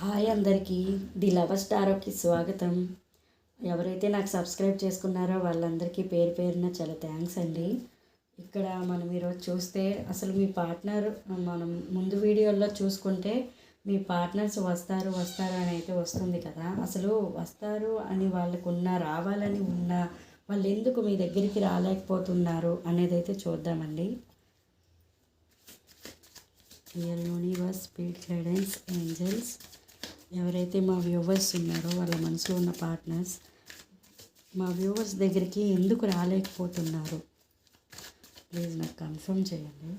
Hi అందరికీ the lover స్టారోకి స్వాగతం. ఎవరైతే నాకు సబ్స్క్రైబ్ చేసుకున్నారో వాళ్ళందరికీ పేరు పేరున చాలా థ్యాంక్స్ అండి. ఇక్కడ మనం ఈరోజు చూస్తే అసలు మీ పార్ట్నర్ మనం ముందు వీడియోల్లో చూసుకుంటే మీ పార్ట్నర్స్ వస్తారు వస్తారు అని అయితే వస్తుంది కదా. అసలు వస్తారు అని వాళ్ళకున్న రావాలని ఉన్న వాళ్ళు ఎందుకు మీ దగ్గరికి రాలేకపోతున్నారు అనేది అయితే చూద్దామండి. Real universe speed guidance angels. ఎవరైతే మా వ్యూవర్స్ ఉన్నారో వాళ్ళ మనసులో ఉన్న పార్ట్నర్స్ మా వ్యూవర్స్ దగ్గరికి ఎందుకు రాలేకపోతున్నారు? ప్లీజ్ నాకు కన్ఫర్మ్ చేయండి.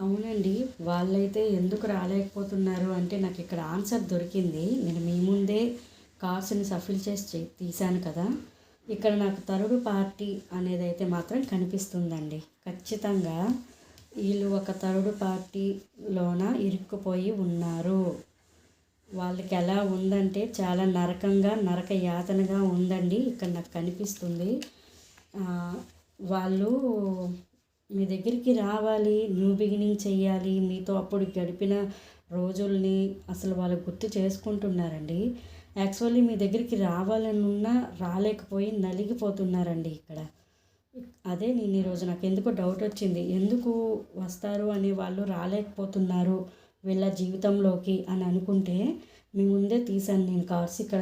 అవునండి వాళ్ళైతే ఎందుకు రాలేకపోతున్నారు అంటే నాకు ఇక్కడ ఆన్సర్ దొరికింది. నేను మీ ముందే కార్డ్స్ని సఫిల్ చేసి చే- తీశాను కదా. ఇక్కడ నాకు తరుడు పార్టీ అనేది అయితే మాత్రం కనిపిస్తుందండి. ఖచ్చితంగా వీళ్ళు ఒక తరుడు పార్టీలోన ఇరుక్కుపోయి ఉన్నారు. వాళ్ళకి ఎలా ఉందంటే చాలా నరకంగా నరక యాతనగా ఉందండి. ఇక్కడ నాకు కనిపిస్తుంది. వాళ్ళు మీ దగ్గరికి రావాలి న్యూ బిగినింగ్ చేయాలి మీతో అప్పుడు గడిపిన రోజుల్ని అసలు వాళ్ళు గుర్తు చేసుకుంటున్నారండి. యాక్చువల్లీ మీ దగ్గరికి రావాలనున్నా రాలేకపోయి నలిగిపోతున్నారండి ఇక్కడ. అదే నేను ఈరోజు నాకు ఎందుకో డౌట్ వచ్చింది. ఎందుకు వస్తారు అనే వాళ్ళు రాలేకపోతున్నారు? వీళ్ళ జీవితంలోకి అని అనుకుంటే మీ ముందే తీసాను నేను కార్డ్స్ ఇక్కడ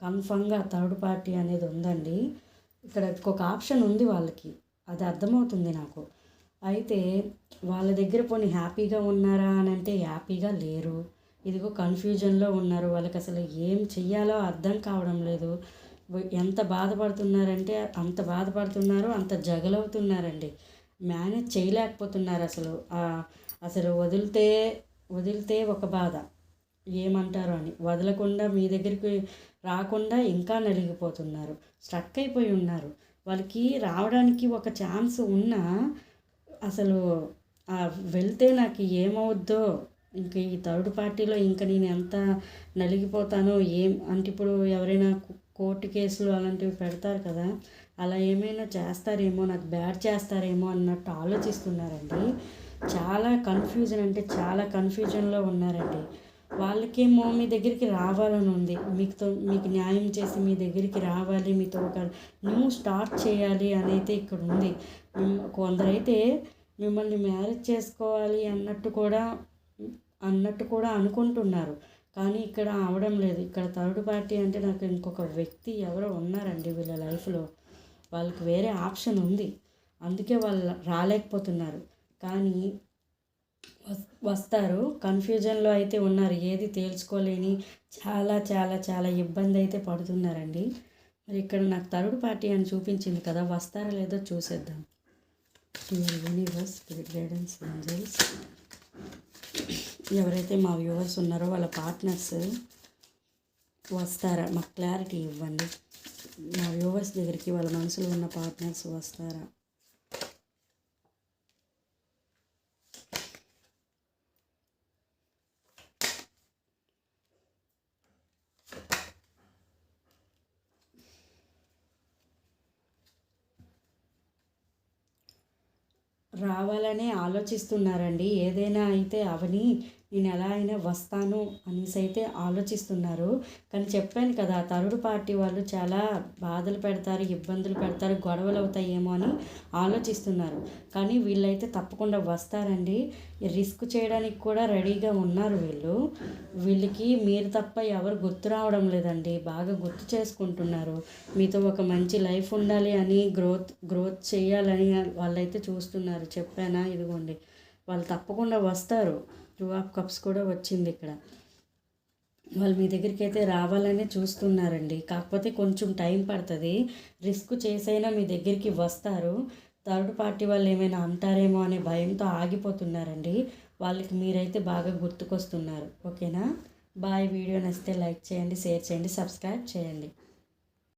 కన్ఫామ్గా థర్డ్ పార్టీ అనేది ఉందండి. ఇక్కడ ఇంకొక ఆప్షన్ ఉంది వాళ్ళకి. అది అర్థమవుతుంది నాకు. అయితే వాళ్ళ దగ్గర పోనీ హ్యాపీగా ఉన్నారా అని అంటే హ్యాపీగా లేరు. ఇదిగో కన్ఫ్యూజన్లో ఉన్నారు. వాళ్ళకి అసలు ఏం చెయ్యాలో అర్థం కావడం లేదు. ఎంత బాధపడుతున్నారంటే అంత బాధపడుతున్నారు అంత జగలవుతున్నారండి. మేనేజ్ చేయలేకపోతున్నారు అసలు. అసలు వదిలితే వదిలితే ఒక బాధ. ఏమంటారు అని. వదలకుండా మీ దగ్గరికి రాకుండా ఇంకా నలిగిపోతున్నారు. స్ట్రక్ అయిపోయి ఉన్నారు. వాళ్ళకి రావడానికి ఒక ఛాన్స్ ఉన్నా అసలు వెళ్తే నాకు ఏమవుద్దో ఇంక ఈ థర్డ్ పార్టీలో ఇంకా నేను ఎంత నలిగిపోతానో ఏం అంటే ఇప్పుడు ఎవరైనా కోర్టు కేసులు అలాంటివి పెడతారు కదా అలా ఏమైనా చేస్తారేమో నాకు బ్యాడ్ చేస్తారేమో అన్నట్టు ఆలోచిస్తున్నారండి. చాలా కన్ఫ్యూజన్ అంటే చాలా కన్ఫ్యూజన్లో ఉన్నారండి. వాళ్ళకేమో మీ దగ్గరికి రావాలని ఉంది. మీతో మీకు న్యాయం చేసి మీ దగ్గరికి రావాలి మీతో ఒక న్యూ స్టార్ట్ చేయాలి అని ఇక్కడ ఉంది. కొందరైతే మిమ్మల్ని మ్యారేజ్ చేసుకోవాలి అన్నట్టు కూడా అన్నట్టు కూడా అనుకుంటున్నారు. కానీ ఇక్కడ అవడం లేదు. ఇక్కడ థర్డ్ పార్టీ అంటే నాకు ఇంకొక వ్యక్తి ఎవరో ఉన్నారండి వీళ్ళ లైఫ్లో. వాళ్ళకి వేరే ఆప్షన్ ఉంది. అందుకే వాళ్ళు రాలేకపోతున్నారు. కానీ వస్- వస్తారు. కన్ఫ్యూజన్లో అయితే ఉన్నారు. ఏది తేల్చుకోలేని చాలా చాలా చాలా ఇబ్బంది అయితే పడుతున్నారండి. మరి ఇక్కడ నాకు థర్డ్ పార్టీ అని చూపించింది కదా వస్తారా లేదో చూసేద్దాం. Universe guidance angels. ఎవరైతే మా వ్యూవర్స్ ఉన్నారో వాళ్ళ పార్ట్నర్స్ వస్తారా? మాకు క్లారిటీ ఇవ్వండి. మా వ్యూవర్స్ దగ్గరికి వాళ్ళ మనసులో ఉన్న పార్ట్నర్స్ వస్తారా? రావాలనే ఆలోచిస్తున్నారండి. ఏదైనా అయితే అవని నేను ఎలా అయినా వస్తాను అనేసి అయితే ఆలోచిస్తున్నారు. కానీ చెప్పాను కదా తరుడు పార్టీ వాళ్ళు చాలా బాధలు పెడతారు ఇబ్బందులు పెడతారు గొడవలు అవుతాయేమో అని ఆలోచిస్తున్నారు. కానీ వీళ్ళైతే తప్పకుండా వస్తారండి. రిస్క్ చేయడానికి కూడా రెడీగా ఉన్నారు వీళ్ళు. వీళ్ళకి మీరు తప్ప ఎవరు గుర్తు రావడం లేదండి. బాగా గుర్తు చేసుకుంటున్నారు. మీతో ఒక మంచి లైఫ్ ఉండాలి అని గ్రోత్ గ్రోత్ చేయాలని వాళ్ళైతే చూస్తున్నారు. చెప్పానా? ఇదిగోండి. వాళ్ళు తప్పకుండా వస్తారు. టూ ఆఫ్ కప్స్ కూడా వచ్చింది ఇక్కడ. వాళ్ళు మీ దగ్గరికి అయితే రావాలనే చూస్తున్నారండి. కాకపోతే కొంచెం టైం పడుతుంది. రిస్క్ చేసైనా మీ దగ్గరికి వస్తారు. థర్డ్ పార్టీ వాళ్ళు ఏమైనా అంటారేమో అనే భయంతో ఆగిపోతున్నారండి. వాళ్ళకి మీరైతే బాగా గుర్తుకొస్తున్నారు. ఓకేనా? బాయ్. వీడియో నచ్చితే లైక్ చేయండి షేర్ చేయండి సబ్స్క్రైబ్ చేయండి.